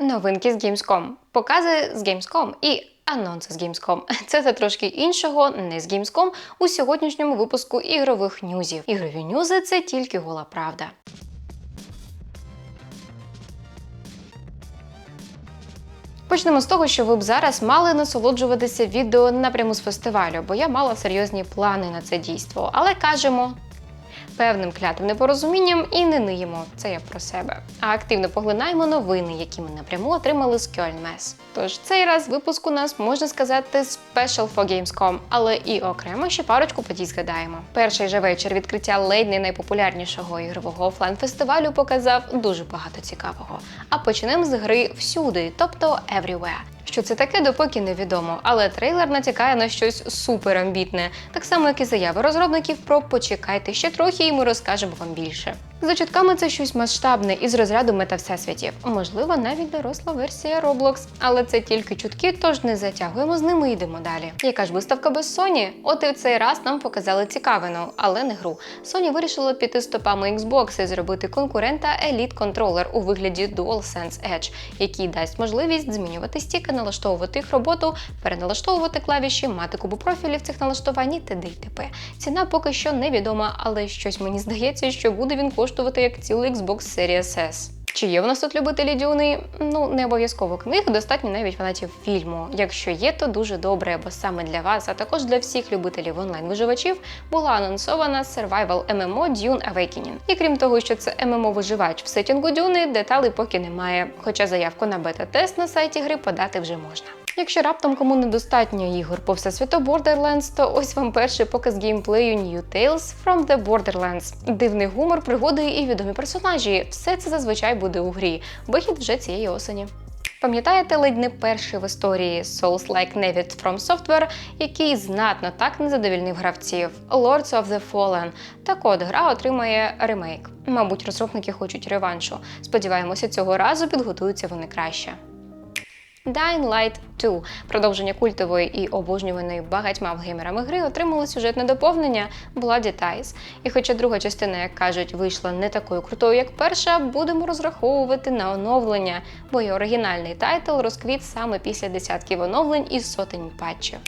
Новинки з Gamescom, покази з Gamescom і анонси з Gamescom. Це та трошки іншого, не з Gamescom, у сьогоднішньому випуску ігрових нюзів. Ігрові нюзи це тільки гола правда. Почнемо з того, що ви б зараз мали насолоджуватися відео напряму з фестивалю, бо я мала серйозні плани на це дійство. Але кажемо певним клятим непорозумінням і не ниємо. Це я про себе. А активно поглинаємо новини, які ми напряму отримали з Кьольнмес. Тож цей раз випуск у нас можна сказати special for Gamescom, але і окремо ще парочку подій згадаємо. Перший же вечір відкриття ледь не найпопулярнішого ігрового офлайн фестивалю показав дуже багато цікавого. А почнемо з гри всюди, тобто everywhere. Що це таке, допоки невідомо, але трейлер натякає на щось суперамбітне, так само як і заяви розробників про почекайте ще трохи, і ми розкажемо вам більше. За чутками це щось масштабне із розряду мета-всесвітів. Можливо, навіть доросла версія Roblox. Але це тільки чутки, тож не затягуємо з ними і йдемо далі. Яка ж виставка без Sony? От і в цей раз нам показали цікавину, але не гру. Sony вирішила піти стопами Xbox і зробити конкурента Elite Controller у вигляді DualSense Edge, який дасть можливість змінювати стіки, налаштовувати їх роботу, переналаштовувати клавіші, мати кубу профілів цих налаштувань і т.д. і т.п. Ціна поки що невідома, але щось мені здається, що буде він коштувати як цілий Xbox Series S. Чи є в нас тут любителі дюни? Ну, не обов'язково книг, достатньо навіть фанатів фільму. Якщо є, то дуже добре, бо саме для вас, а також для всіх любителів онлайн-виживачів, була анонсована Survival MMO Dune Awakening. І крім того, що це MMO-виживач в сетінгу Дюни, деталей поки немає, хоча заявку на бета-тест на сайті гри подати вже можна. Якщо раптом кому недостатньо ігор по всесвіту Borderlands, то ось вам перший показ геймплею New Tales from the Borderlands. Дивний гумор, пригоди і відомі персонажі. Все це зазвичай буде у грі. Вихід вже цієї осені. Пам'ятаєте ледь не перший в історії Souls-like Nevid From Software, який знатно так не задовільнив гравців Lords of the Fallen. Так от гра отримає ремейк. Мабуть, розробники хочуть реваншу. Сподіваємося, цього разу підготуються вони краще. Dying Light 2, продовження культової і обожнюваної багатьма геймерами гри, отримало сюжетне доповнення Bloody Ties. І хоча друга частина, як кажуть, вийшла не такою крутою, як перша, будемо розраховувати на оновлення, бо й оригінальний тайтл розквіт саме після десятків оновлень і сотень патчів.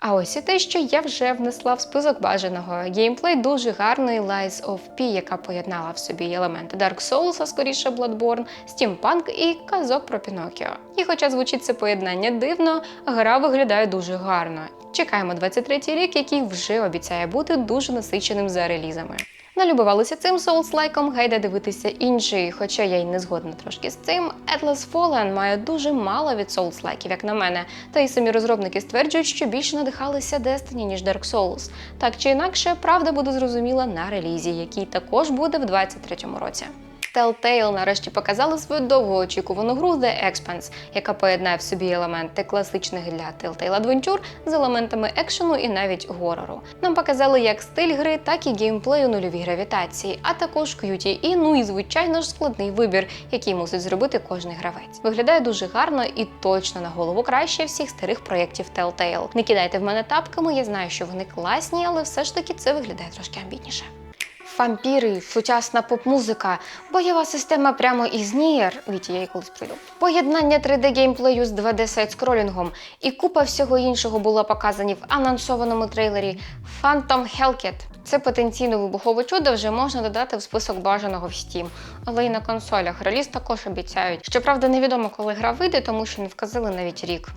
А ось і те, що я вже внесла в список бажаного. Геймплей дуже гарний Lies of P, яка поєднала в собі елементи Dark Souls, а скоріше Bloodborne, Steampunk і казок про Пінокіо. І хоча звучить це поєднання дивно, гра виглядає дуже гарно. Чекаємо 23-й рік, який вже обіцяє бути дуже насиченим за релізами. Налюбувалися цим соулслайком, гайда дивитися інший, хоча я й не згодна трошки з цим. Atlas Fallen має дуже мало від соулслайків, як на мене. Та й самі розробники стверджують, що більше надихалися Destiny, ніж Dark Souls. Так чи інакше, правда буде зрозуміла на релізі, який також буде в 23-му році. Telltale нарешті показали свою довгоочікувану гру The Expanse, яка поєднає в собі елементи класичних для Telltale Adventure з елементами екшену і навіть горору. Нам показали як стиль гри, так і геймплей у нульовій гравітації, а також QTE, ну і звичайно ж складний вибір, який мусить зробити кожний гравець. Виглядає дуже гарно і точно на голову краще всіх старих проєктів Telltale. Не кидайте в мене тапками, я знаю, що вони класні, але все ж таки це виглядає трошки амбітніше вампіри, сучасна поп-музика, бойова система прямо із Нієр, Віті, я колись прийду. Поєднання 3D-геймплею з 2D сайт-скролінгом і купа всього іншого було показані в анонсованому трейлері Phantom Hellcat. Це потенційно вибухове чудо вже можна додати в список бажаного в Steam. Але і на консолях реліз також обіцяють. Щоправда, невідомо, коли гра вийде, тому що не вказали навіть рік.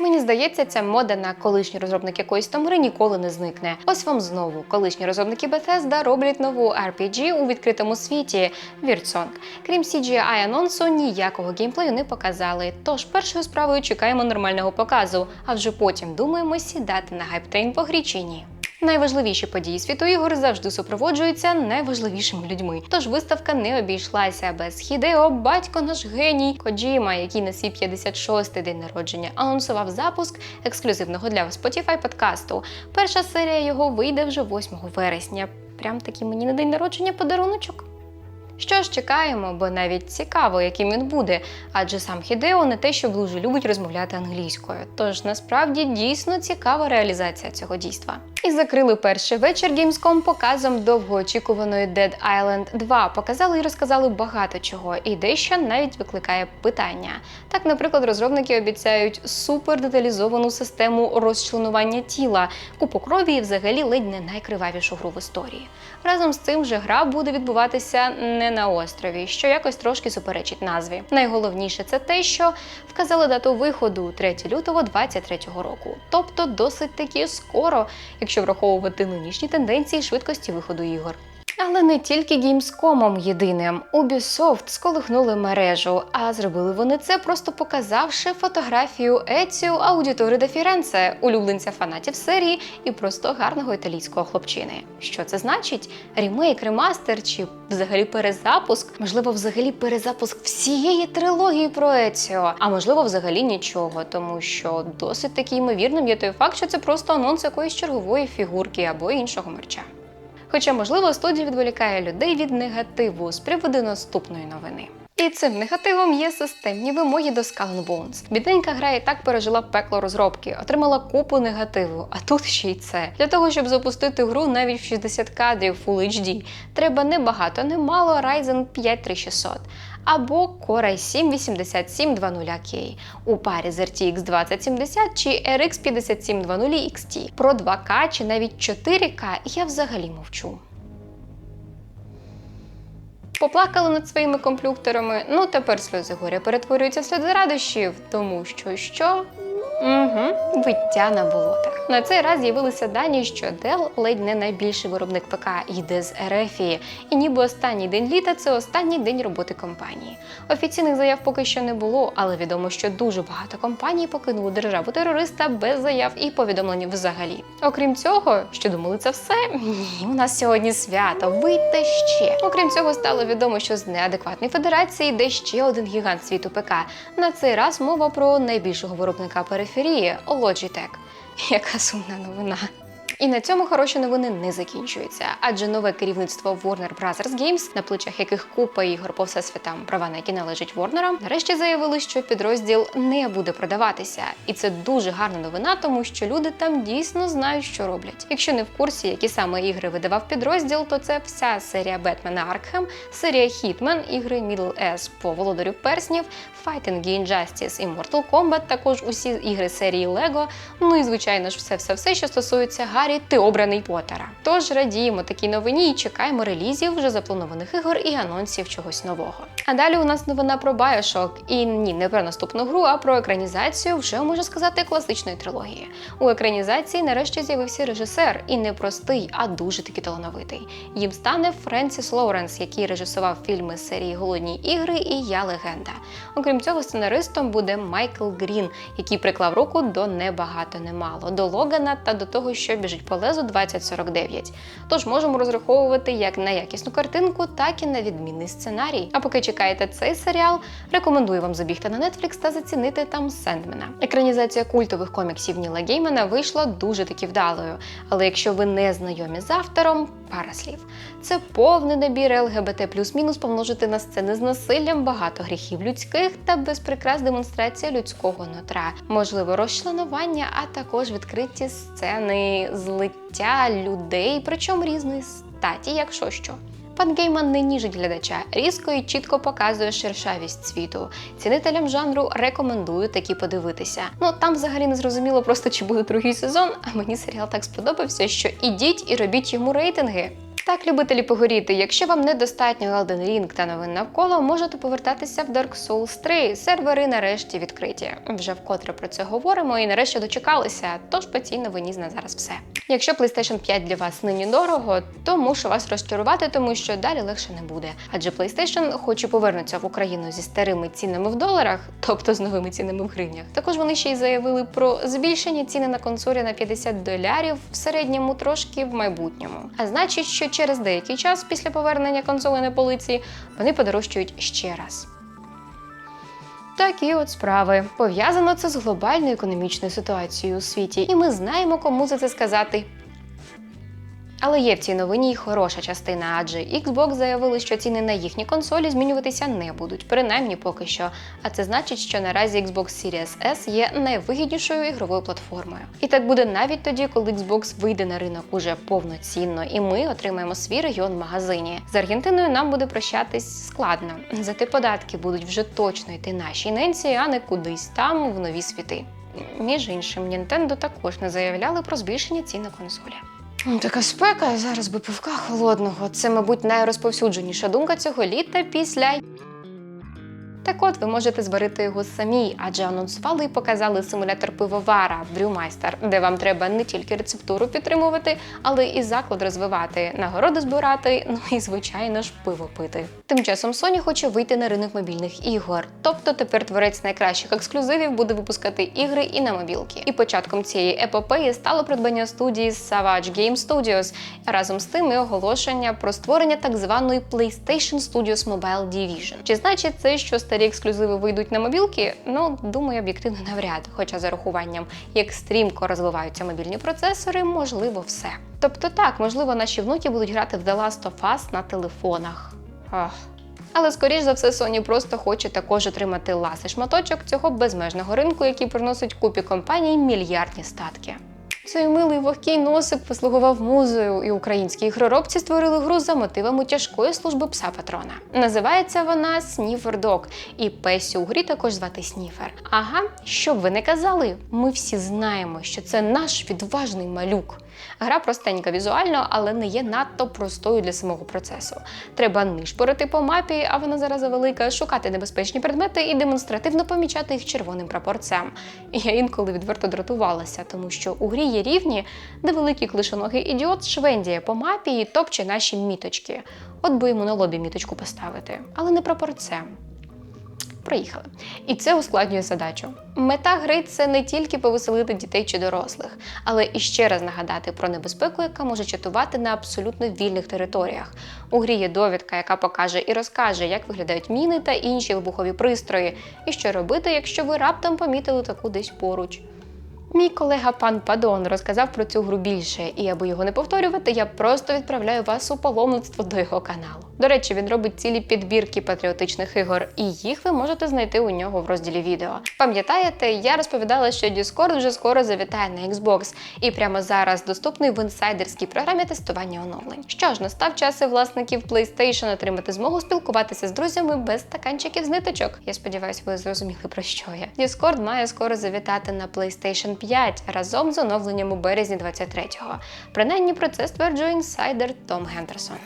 Мені здається, ця мода на колишні розробники якоїсь там гри ніколи не зникне. Ось вам знову колишні розробники Bethesda роблять нову RPG у відкритому світі Вірцонг. Крім CGI анонсу, ніякого геймплею не показали. Тож першою справою чекаємо нормального показу, а вже потім думаємо сідати на гайп-трейн по грі чи ні. Найважливіші події світу ігор завжди супроводжуються найважливішими людьми. Тож виставка не обійшлася без Хідео, батько наш геній Коджіма, який на свій 56-й день народження анонсував запуск ексклюзивного для Spotify подкасту. Перша серія його вийде вже 8 вересня. Прям таки мені на день народження подаруночок. Що ж чекаємо, бо навіть цікаво, яким він буде, адже сам Хідео не те, що дуже любить розмовляти англійською. Тож насправді дійсно цікава реалізація цього дійства. І закрили перший вечір Gamescom показом довгоочікуваної Dead Island 2. Показали і розказали багато чого, і дещо навіть викликає питання. Так, наприклад, розробники обіцяють супер деталізовану систему розчленування тіла, купу крові і взагалі ледь не найкривавішу гру в історії. Разом з цим же гра буде відбуватися не на острові, що якось трошки суперечить назві. Найголовніше це те, що вказали дату виходу 3 лютого 2023 року, тобто досить таки скоро, якщо враховувати нинішні тенденції швидкості виходу ігор. Але не тільки Gamescom єдиним. Ubisoft сколихнули мережу, а зробили вони це просто показавши фотографію Еціо Аудіторі де Фіренце, улюбленця фанатів серії і просто гарного італійського хлопчини. Що це значить? Рімейк, ремастер чи взагалі перезапуск? Можливо, взагалі перезапуск всієї трилогії про Еціо, а можливо, взагалі нічого, тому що досить таки ймовірним є той факт, що це просто анонс якоїсь чергової фігурки або іншого мерча. Хоча, можливо, студія відволікає людей від негативу з приводу наступної новини. І цим негативом є системні вимоги до Skull Bones. Бідненька гра і так пережила пекло розробки, отримала купу негативу, а тут ще й це. Для того, щоб запустити гру навіть в 60 кадрів Full HD, треба не багато, не мало Ryzen 5 3600 або Core i7 8720K у парі з RTX 2070 чи RX 5720 XT. Про 2К чи навіть 4К я взагалі мовчу. Поплакали над своїми комп'ютерами, ну тепер сльози горя перетворюються в сльози радощів, тому що що? Угу, виття на болотах. На цей раз з'явилися дані, що Dell ледь не найбільший виробник ПК йде з Ерефії, і ніби останній день літа це останній день роботи компанії. Офіційних заяв поки що не було, але відомо, що дуже багато компаній покинули державу терориста без заяв і повідомлень взагалі. Окрім цього, що думали це все? Ні, у нас сьогодні свято. Вийте ще. Окрім цього, стало відомо, що з неадекватної федерації йде ще один гігант світу ПК. На цей раз мова про найбільшого виробника периферії Logitech. Яка сумна новина. І на цьому хороші новини не закінчуються, адже нове керівництво Warner Bros. Games, на плечах яких купа ігор по всесвітам, права на які належать Warner, нарешті заявили, що підрозділ не буде продаватися. І це дуже гарна новина, тому що люди там дійсно знають, що роблять. Якщо не в курсі, які саме ігри видавав підрозділ, то це вся серія Бетмена Аркхем, серія Hitman, ігри Middle S по володарю перснів, Fighting Injustice і Mortal Kombat, також усі ігри серії Lego, ну і звичайно ж, все все все, що стосується Гаррі, ти обраний Поттера. Тож радіємо такій новині і чекаємо релізів вже запланованих ігор і анонсів чогось нового. А далі у нас новина про Bioshock. І ні, не про наступну гру, а про екранізацію вже можна сказати класичної трилогії. У екранізації нарешті з'явився режисер, і не простий, а дуже таки талановитий. Їм стане Френсіс Лоуренс, який режисував фільми з серії Голодні ігри і Я легенда. Окрім цього, сценаристом буде Майкл Грін, який приклав руку до небагато немало, до Логана та до того, що біжить по лезу 2049. Тож можемо розраховувати як на якісну картинку, так і на відмінний сценарій. А поки чекаєте цей серіал, рекомендую вам забігти на Netflix та зацінити там Сендмена. Екранізація культових коміксів Ніла Геймана вийшла дуже таки вдалою. Але якщо ви не знайомі з автором, пара слів. Це повний набір ЛГБТ плюс-мінус помножити на сцени з насиллям, багато гріхів людських та безприкрас демонстрація людського нутра, можливо, розчленування, а також відкриті сцени злиття людей, причому різної статі, якщо що. Пан Гейман не ніжить глядача, різко і чітко показує шершавість світу. Цінителям жанру рекомендую такі подивитися. Ну там взагалі не зрозуміло просто чи буде другий сезон, а мені серіал так сподобався, що ідіть і робіть йому рейтинги. Так, любителі погоріти, якщо вам недостатньо Elden Ring та новин навколо, можете повертатися в Dark Souls 3. Сервери нарешті відкриті. Вже вкотре про це говоримо і нарешті дочекалися. Тож по цій новині на зараз все. Якщо PlayStation 5 для вас нині дорого, то мушу вас розчарувати, тому що далі легше не буде. Адже PlayStation, хоч і повернуться в Україну зі старими цінами в доларах, тобто з новими цінами в гривнях, також вони ще й заявили про збільшення ціни на консолі на 50 долярів в середньому трошки в майбутньому. А значить, що через деякий час після повернення консоли на полиці вони подорожчають ще раз. Такі от справи. Пов'язано це з глобальною економічною ситуацією у світі, і ми знаємо, кому за це сказати. Але є в цій новині й хороша частина, адже Xbox заявили, що ціни на їхні консолі змінюватися не будуть, принаймні поки що. А це значить, що наразі Xbox Series S є найвигіднішою ігровою платформою. І так буде навіть тоді, коли Xbox вийде на ринок уже повноцінно, і ми отримаємо свій регіон в магазині. З Аргентиною нам буде прощатись складно. Зате податки будуть вже точно йти нашій ненці, а не кудись там в нові світи. Між іншим, Nintendo також не заявляли про збільшення цін на консолі. Така спека, зараз би пивка холодного. Це, мабуть, найрозповсюдженіша думка цього літа після. Так от ви можете зварити його самі, адже анонсували і показали симулятор пивовара Brewmeister, де вам треба не тільки рецептуру підтримувати, але і заклад розвивати, нагороди збирати, ну і звичайно ж пиво пити. Тим часом Sony хоче вийти на ринок мобільних ігор. Тобто тепер творець найкращих ексклюзивів буде випускати ігри і на мобілки. І початком цієї епопеї стало придбання студії Savage Game Studios, разом з тим і оголошення про створення так званої PlayStation Studios Mobile Division. Чи значить це, що старі ексклюзиви вийдуть на мобілки? Ну, думаю, об'єктивно навряд. Хоча за рахуванням, як стрімко розвиваються мобільні процесори, можливо, все. Тобто так, можливо, наші внуки будуть грати в The Last of Us на телефонах. Ах. Але скоріш за все, Sony просто хоче також отримати ласий шматочок цього безмежного ринку, який приносить купі компаній мільярдні статки. Цей милий вогкий носик послугував музою, і українські ігроробці створили гру за мотивами тяжкої служби пса патрона. Називається вона Sніфер Dog, і Песю у грі також звати Сніфер. Ага, що б ви не казали, ми всі знаємо, що це наш відважний малюк. Гра простенька візуально, але не є надто простою для самого процесу. Треба нишпорити по мапі, а вона зараз велика, шукати небезпечні предмети і демонстративно помічати їх червоним прапорцем. Я інколи відверто дратувалася, тому що у грі є рівні, де великий клишоногий ідіот швендіє по мапі і топче наші міточки. От би йому на лобі міточку поставити, але не прапорцем. Проїхали. І це ускладнює задачу. Мета гри це не тільки повеселити дітей чи дорослих, але і ще раз нагадати про небезпеку, яка може чатувати на абсолютно вільних територіях. У грі є довідка, яка покаже і розкаже, як виглядають міни та інші вибухові пристрої, і що робити, якщо ви раптом помітили таку десь поруч. Мій колега пан Падон розказав про цю гру більше, і аби його не повторювати, я просто відправляю вас у паломництво до його каналу. До речі, він робить цілі підбірки патріотичних ігор, і їх ви можете знайти у нього в розділі відео. Пам'ятаєте, я розповідала, що Discord вже скоро завітає на Xbox, і прямо зараз доступний в інсайдерській програмі тестування оновлень. Що ж, настав час і власників PlayStation отримати змогу спілкуватися з друзями без стаканчиків з ниточок. Я сподіваюся, ви зрозуміли про що я. Discord має скоро завітати на PlayStation 5 разом з оновленням у березні 23-го. Принаймні про це стверджує інсайдер Том Гендерсон.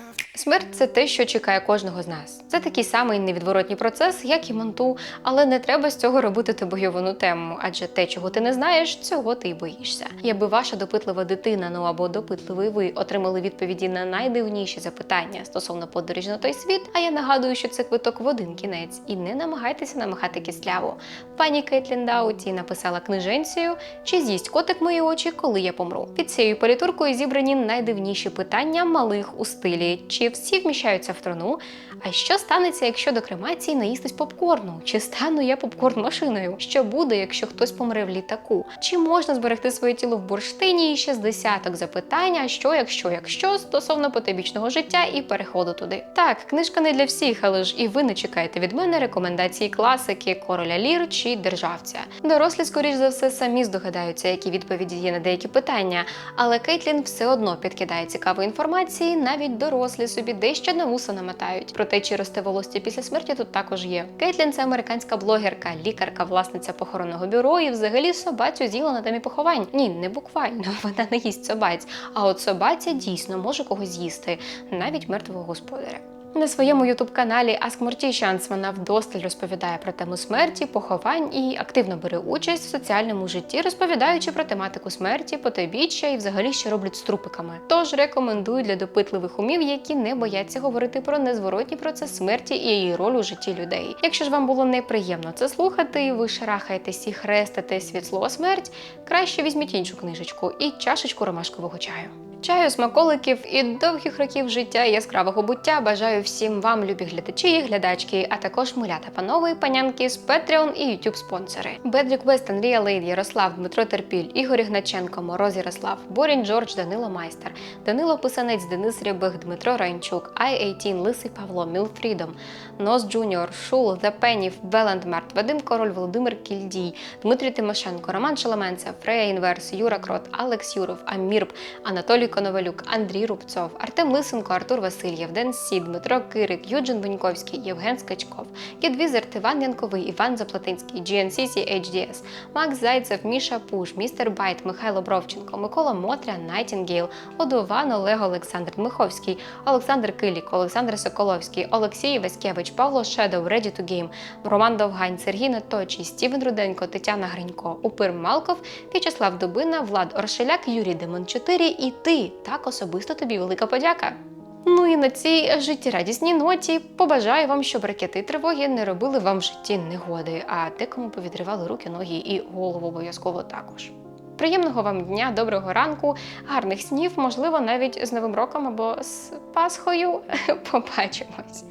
Смерть це те, що чекає кожного з нас. Це такий самий невідворотній процес, як і монту, але не треба з цього робити табойовану тему, адже те, чого ти не знаєш, цього ти й боїшся. Якби ваша допитлива дитина, ну або допитливий ви отримали відповіді на найдивніші запитання стосовно подорожі на той світ, а я нагадую, що це квиток в один кінець, і не намагайтеся намахати кисляву. Пані Кейтлін Дауті написала книженцію чи з'їсть котик мої очі, коли я помру. Під цією політуркою зібрані найдивніші питання малих у стилі. Чи всі вміщаються в трону? А що станеться, якщо до кремації наїстись попкорну? Чи стану я попкорн машиною? Що буде, якщо хтось помре в літаку? Чи можна зберегти своє тіло в бурштині? І ще з десяток запитань, а що, якщо, якщо стосовно потойбічного життя і переходу туди. Так, книжка не для всіх, але ж і ви не чекаєте від мене рекомендації класики, короля лір чи державця. Дорослі, скоріш за все, самі здогадаються, які відповіді є на деякі питання, але Кейтлін все одно підкидає цікавої інформації, навіть дорослі собі дещо на вуса намотають. Про те, чи росте волосся після смерті, тут також є. Кейтлін це американська блогерка, лікарка, власниця похоронного бюро і взагалі собацю з'їла на темі поховань. Ні, не буквально, вона не їсть собаць. А от собаця дійсно може когось з'їсти, навіть мертвого господаря. На своєму ютуб-каналі Ask Morticians вона вдосталь розповідає про тему смерті, поховань і активно бере участь в соціальному житті, розповідаючи про тематику смерті, потойбіччя і взагалі що роблять з трупиками. Тож рекомендую для допитливих умів, які не бояться говорити про незворотній процес смерті і її роль у житті людей. Якщо ж вам було неприємно це слухати, ви шарахаєтесь і хреститесь від слова смерть, краще візьміть іншу книжечку і чашечку ромашкового чаю. Чаю, смаколиків і довгих років життя яскравого буття бажаю всім вам, любі глядачі і глядачки, а також мулята панове панянки з Patreon і YouTube спонсори. Бедрік Вест, Андрія Лейд, Ярослав, Дмитро Терпіль, Ігор Ігначенко, Мороз Ярослав, Борінь Джордж, Данило Майстер, Данило Писанець, Денис Рябих, Дмитро Райнчук, I-18, Лисий Павло, Мілфрідом, Нос Джуніор, Шул, The Пенів, Веландмарт, Вадим Король, Володимир Кільдій, Дмитрій Тимошенко, Роман Шаламенцев, Фрея Інверс, Юра Крот, Алекс Юров, Амірб, Анатолій Коновалюк, Андрій Рубцов, Артем Лисенко, Артур Васильєв, Ден Сід, Дмитро Кирик, Юджин Буньковський, Євген Скачков, Кідвізер, Іван Янковий, Іван Заплатинський, GNCC HDS, Макс Зайцев, Міша Пуш, Містер Байт, Михайло Бровченко, Микола Мотря, Найтінгейл, Одуван, Олег Олександр Дмиховський, Олександр Килік, Олександр Соколовський, Олексій Васькевич, Павло Шедов, Ready to Game, Роман Довгань, Сергій Наточий, Стівен Руденко, Тетяна Гринько, Упир Малков, В'ячеслав Дубина, Влад Оршеляк, Юрій Демон 4 і ти. Так особисто тобі велика подяка. Ну і на цій життєрадісній ноті побажаю вам, щоб ракети тривоги не робили вам в житті негоди, а декому повідривали руки, ноги і голову обов'язково також. Приємного вам дня, доброго ранку, гарних снів, можливо, навіть з Новим роком або з Пасхою. Побачимось.